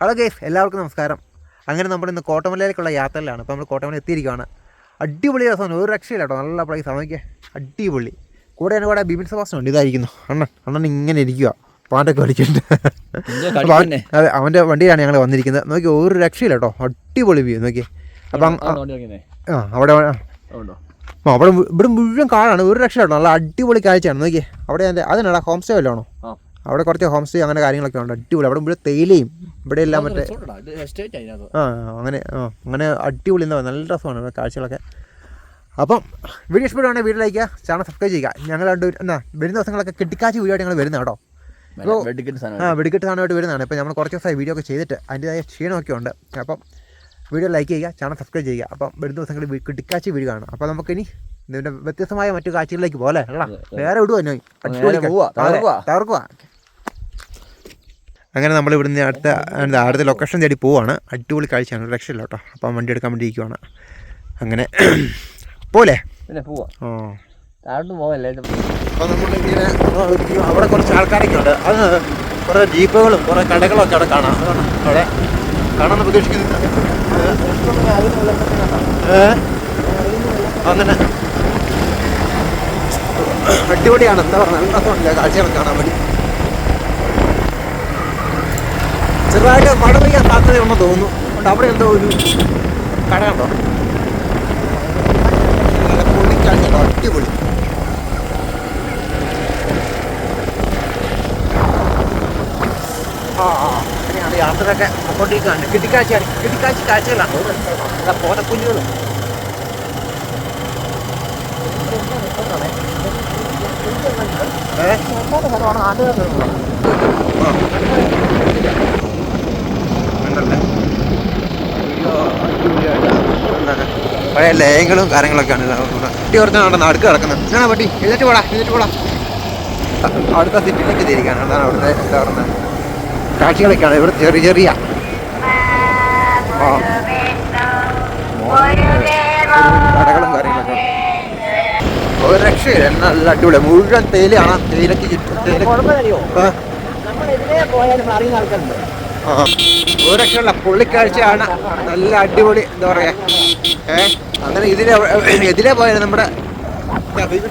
Hello. Guys എല്ലാവർക്കും നമസ്കാരം. അങ്ങനെ നമ്മൾ ഇന്ന് കോട്ടമലയിലേക്കുള്ള യാത്രയിലാണ്. ഇപ്പോൾ നമ്മൾ കോട്ടമല എത്തിയിരിക്കുകയാണ്. അടിപൊളി രസമാണ് ഒരു രക്ഷയില്ല കേട്ടോ. നല്ല പ്ലേസ് നോക്കിയേ. അടിപൊളി. കൂടെ എന്റെ കൂടെ ബിബിൻ സെബാസ്റ്റൻ ഉണ്ട്. ഇതായിരിക്കുന്നു. അണ്ണൻ. അണ്ണൻ ഇങ്ങനെ ഇരിക്കുക പാട്ടൊക്കെ പഠിക്കുന്നുണ്ട് അതെ അവന്റെ വണ്ടിയിലാണ് ഞങ്ങൾ വന്നിരിക്കുന്നത്. നോക്കി ഒരു രക്ഷയില്ല കേട്ടോ. അടിപൊളി വ്യൂ നോക്കി അപ്പം ആ അവിടെ ആ, അവിടെ ഇവിടെ മുഴുവൻ കാടാണ്. ഒരു രക്ഷ കേട്ടോ. നല്ല അടിപൊളി കാഴ്ചയാണ്. നോക്കിയേ. അവിടെ എന്റെ അതിനാണ് ഹോം സ്റ്റേ വല്ലതാണോ ആ. അവിടെ കുറച്ച് ഹോം സ്റ്റേ അങ്ങനെ കാര്യങ്ങളൊക്കെ ഉണ്ട്. അടിപൊളി. അവിടെ മുഴുവൻ തേയിലയും ഇവിടെ എല്ലാം മറ്റേ ആ അങ്ങനെ ആ അങ്ങനെ അടിപൊളി എന്താ നല്ല രസമാണ് കാഴ്ചകളൊക്കെ. അപ്പം വീഡിയോ ഇഷ്ടപ്പെടുവാണെങ്കിൽ വീഡിയോ ലൈക്കുക ചാനൽ സബ്സ്ക്രൈബ് ചെയ്യുക. ഞങ്ങൾ രണ്ട് എന്നാ വരുന്ന ദിവസങ്ങളൊക്കെ കിട്ടിക്കാച്ചി വീഡിയോ ആയിട്ട് ഞങ്ങൾ വരുന്നത് കേട്ടോ. ആ വെടിക്കെട്ട് സാധനമായിട്ട് വരുന്നതാണ്. ഇപ്പം നമ്മൾ കുറച്ച് ദിവസമായി വീഡിയോ ഒക്കെ ചെയ്തിട്ട് അതിന്റെതായ ക്ഷീണമൊക്കെ ഉണ്ട്. അപ്പം വീഡിയോ ലൈക്ക് ചെയ്യുക ചാനൽ സബ്സ്ക്രൈബ് ചെയ്യുക. അപ്പം വരുന്ന ദിവസങ്ങളിൽ കിട്ടിക്കാച്ചി വീഡിയോ കാണാം അപ്പം നമുക്കിനി ഇതിന്റെ വ്യത്യസ്തമായ മറ്റു കാഴ്ചകളിലേക്ക് പോലെ അല്ല? വേറെ വിടുവാ. തകർക്കുക അങ്ങനെ നമ്മൾ ഇവിടുന്ന് അടുത്ത എന്താ അടുത്ത ലൊക്കേഷൻ തേടി പോവാണ്. അടിപൊളി കാഴ്ചയാണ്. ഒരു രക്ഷയില്ല കേട്ടോ. അപ്പം വണ്ടി എടുക്കാൻ വേണ്ടി ഇരിക്കുവാണ്. അങ്ങനെ പോലെ പിന്നെ പോവാ. ഓ. താഴോട്ട് പോവല്ലേ അപ്പോൾ നമ്മളിങ്ങനെ അവിടെ കുറച്ച് ആൾക്കാരൊക്കെ ഉണ്ട്. അത് കുറേ ജീപ്പുകളും കുറേ കടകളും ഒക്കെ അവിടെ കാണാം. അതാണ് അവിടെ കാണാമെന്ന് പ്രതീക്ഷിക്കുന്നില്ല. അങ്ങനെ. അടിപൊളിയാണ്. എന്താ പറഞ്ഞാൽ കാഴ്ചകൾ കാഴ്ചകളൊക്കെ കാണാൻ വേണ്ടി. ചെറുതായിട്ട് മഴ പെയ്യാൻ സാധ്യതയുണ്ടെന്ന് തോന്നുന്നു. അതുകൊണ്ട് അവിടെ എന്തോ ഒരു കട കണ്ടോ? കേട്ടോ അടിപൊളി. യാത്രയൊക്കെ അങ്ങോട്ടേക്കാണ് കിട്ടിക്കാഴ്ചയാണ്. കിട്ടിക്കാഴ്ച കാഴ്ചകളാണ്. ഇവിടെ പോതക്കുഞ്ഞുകളും ഏ? ആ. പഴയ ലയങ്ങളും കാര്യങ്ങളൊക്കെയാണ് വണ്ടി ഓർത്ത് നടന്ന് അടുക്ക് കിടക്കുന്നത് ഞാൻ വട്ടി എഴുന്നേറ്റ് പോടാ എഴുന്നേറ്റ് പോടാ. അടുത്ത സിറ്റിയിലേക്ക് തിരിക്കാണ്. അതാണ് അവിടുത്തെ എന്താ പറയുന്നത്? കാഴ്ചകളൊക്കെയാണ് ഇവിടെ ചെറിയ ചെറിയ. ആ. കടകളും കാര്യങ്ങളൊക്കെ. ഒരു രക്ഷയില്ല. നല്ല അടിപൊളി. മുഴുവൻ തേയിലാണ് തേയിലക്ക് ചുറ്റും തേയില ആ, ആ. ഒരു രക്ഷയുള്ള പുള്ളിക്കാഴ്ചയാണ്. നല്ല അടിപൊളി എന്താ പറയാ ഏഹ് അങ്ങനെ ഇതിലെ എതിരെ പോയത് നമ്മുടെ വിവിധ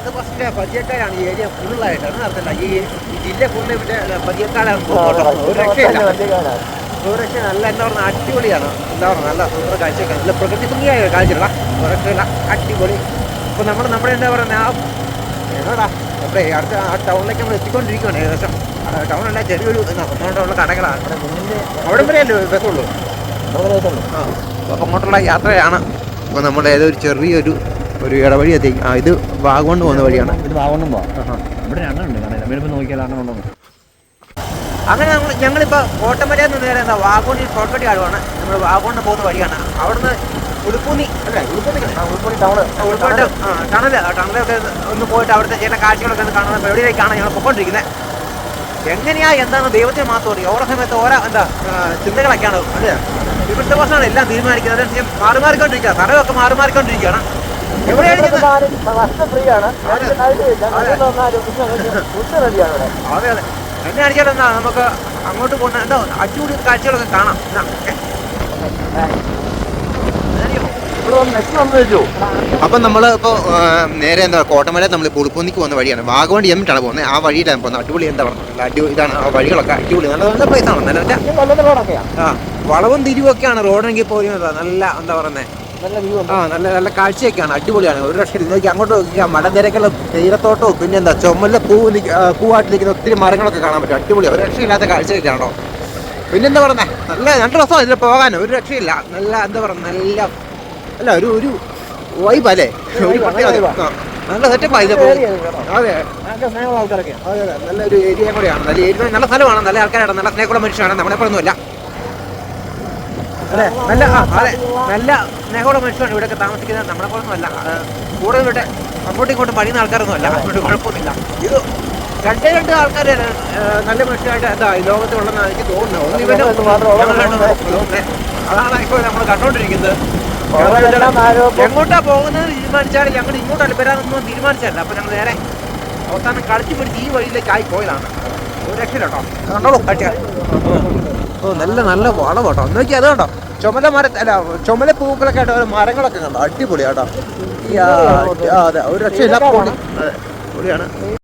ഈ ഏരിയ ഫുൾ നടത്തില്ല നല്ല അടിപൊളിയാണ്. എന്താ പറഞ്ഞാൽ നല്ല സുന്ദര കാഴ്ചയൊക്കെ. നല്ല പ്രകൃതി ഭംഗിയായ രക്ഷയില്ല അടിപൊളി. ഇപ്പൊ നമ്മൾ നമ്മുടെ എന്താ പറയുക ആ ഏതാടാ? നമ്മുടെ അടുത്ത ആ ടൗണിലേക്ക് നമ്മൾ എത്തിക്കൊണ്ടിരിക്കുകയാണ് ഏകദേശം. ടൗണല്ല ചെറിയൊരു ഒന്നോട്ടുള്ള കടകളാണ്. അവിടെ വരെയല്ലേ ബസ്സുള്ളൂ ആ അപ്പോൾ അങ്ങോട്ടുള്ള യാത്രയാണ്. അപ്പോൾ നമ്മൾ ഏതൊരു ചെറിയൊരു ഒരു ഇടവഴി എത്തി. ആ ഇത് വാഗോണ്ട് പോകുന്ന വഴിയാണ്. ഇത് വാഗോണ്ടും പോവാം. ഇവിടെ എണ്ണുണ്ട് കാണാൻ. നമ്മളിപ്പോൾ നോക്കിയാൽ എണ്ണം അങ്ങനെ നമ്മൾ ഞങ്ങളിപ്പോൾ കോട്ടമലയിൽ നിന്ന് നേരെ എന്താ വാഗോണ്ടിൽ ഷോർട്ട് കട്ട് കാണുവാണ് നമ്മൾ വാഗോണ്ട് പോകുന്ന വഴിയാണ്. അവിടുന്ന് ഉടുപ്പൂന്നി അല്ലേ ഉൾപ്പെടെ ടൗണ് ഉൾപ്പെട്ട് ആ ടണൽ ടണലൊക്കെ ഒന്ന് പോയിട്ട് അവിടുത്തെ ചെയ്യുന്ന കാഴ്ചകളൊക്കെ ഒന്ന് കാണുന്ന എവിടെയൊക്കെയാണ് ഞങ്ങൾ പൊയ്ക്കൊണ്ടിരിക്കുന്നത് എങ്ങനെയാ എന്താണ് ദൈവത്തെ മാത്രം അറിയാം? ഓരോ സമയത്ത് ഓരോ എന്താ ചിന്തകളൊക്കെയാണ്. അല്ലേ? ഇവിടുത്തെ വർഷമാണ് എല്ലാം തീരുമാനിക്കുന്നത്. അതിനനുസരിച്ച് മാറി മാറിക്കൊണ്ടിരിക്കുക തടവൊക്കെ മാറി മാറിക്കൊണ്ടിരിക്കുകയാണ്. അതെ അതെ. എന്നെ അടിച്ചാൽ എന്താ നമുക്ക് അങ്ങോട്ട് പോകുന്ന എന്താ അടിപൊളി കാഴ്ചകളൊക്കെ കാണാം. അപ്പം നമ്മൾ ഇപ്പോൾ നേരെ എന്താ കോട്ടമല നമ്മൾ പുളിപ്പൊന്നിക്ക് പോകുന്ന വഴിയാണ്. വാഗവണ്ടി എമ്മിട്ടാണ് പോകുന്നത്. ആ വഴിയിലാണ് പോകുന്നത്. അടിപൊളി എന്താ പറഞ്ഞത്? അടിപൊളി ഇതാണ്. ആ വഴികളൊക്കെ അടിപൊളി. നല്ല നല്ല പൈസ ആണ്? നല്ല നല്ല റോഡൊക്കെയാ. ആ വളവും തിരിവൊക്കെയാണ് റോഡെങ്കിൽ പോലും എന്താ നല്ല എന്താ പറയുന്നത് നല്ല വ്യൂ ആ നല്ല നല്ല കാഴ്ചയൊക്കെയാണ്. അടിപൊളിയാണ്. ഒരു ലക്ഷം ഇതിലേക്ക് അങ്ങോട്ട് നോക്കിയാൽ മലനിരകളും തേയിലത്തോട്ടവും തീരത്തോട്ടവും പിന്നെന്താ ചുമല്ല പൂ പൂവായിട്ട് നിൽക്കുന്ന ഒത്തിരി മരങ്ങളൊക്കെ കാണാൻ പറ്റും. അടിപൊളി ഒരു രക്ഷയില്ലാത്ത കാഴ്ചയൊക്കെയാണോ? പിന്നെന്താ പറഞ്ഞേ നല്ല നല്ല രസമാണ് ഇതിൽ പോകാൻ ഒരു രക്ഷയില്ല. നല്ല എന്താ പറയുക നല്ല അല്ല ഒരു ഒരു വൈബ് അല്ലേ? ഒരു. നല്ല സെറ്റപ്പാണ് ഇത് area അതെ. അതെ നല്ലൊരു ഏരിയ കൂടെയാണ്. നല്ല ഏരിയ നല്ല സ്ഥലമാണ്. നല്ല ആൾക്കാരാണ്. നല്ല സ്നേഹമുള്ള മനുഷ്യനാണ് നമ്മളെ പോലൊന്നുമല്ല അതെ നല്ല അതെ. നല്ല സ്നേഹമുള്ള മനുഷ്യനാണ് ഇവിടെയൊക്കെ താമസിക്കുന്നത്. നമ്മളെ പോലൊന്നുമല്ല കൂടുതൽ ഇവിടെ അങ്ങോട്ടും ഇങ്ങോട്ടും പണിയുന്ന ആൾക്കാരൊന്നും അല്ല അതുകൊണ്ട് കുഴപ്പമൊന്നുമില്ല. ഇത് രണ്ടേ രണ്ട് ആൾക്കാർ നല്ല മനുഷ്യരായിട്ട് എന്താ ഈ ലോകത്തുള്ളതെന്ന് എനിക്ക് തോന്നുന്നു. ഒന്ന് ഇവന് ഇത് മാത്രമേ ഉള്ളൂ. ഞങ്ങൾ രണ്ടും നോക്കുന്നത്. അതാണ് ഇപ്പോൾ നമ്മൾ കണ്ടോണ്ടിരിക്കുന്നത്. എങ്ങോട്ടാ പോകുന്നത് തീരുമാനിച്ചാൽ ഞങ്ങൾ ഇങ്ങോട്ടല്ല വരാനൊന്നും തീരുമാനിച്ചല്ല അപ്പൊ ഞങ്ങൾ നേരെ അവസാനം കളിച്ചു പിടിച്ച് ഈ വഴിയിലേക്ക് ആയി പോയതാണ്. ഒരു കേട്ടോ. കണ്ടോളൂ കാഴ്ച ഓ നല്ല നല്ല വളം കേട്ടോ. എന്നൊക്കെ അത് കണ്ടോ? ചുമല മര അല്ല ചുമല പൂക്കളൊക്കെ ആയിട്ട് ഓരോ മരങ്ങളൊക്കെ കണ്ടോ? അടിപൊളി കേട്ടോ. ഈ അതെ ഒരു രക്ഷയില്ല പൊളിയാണ്.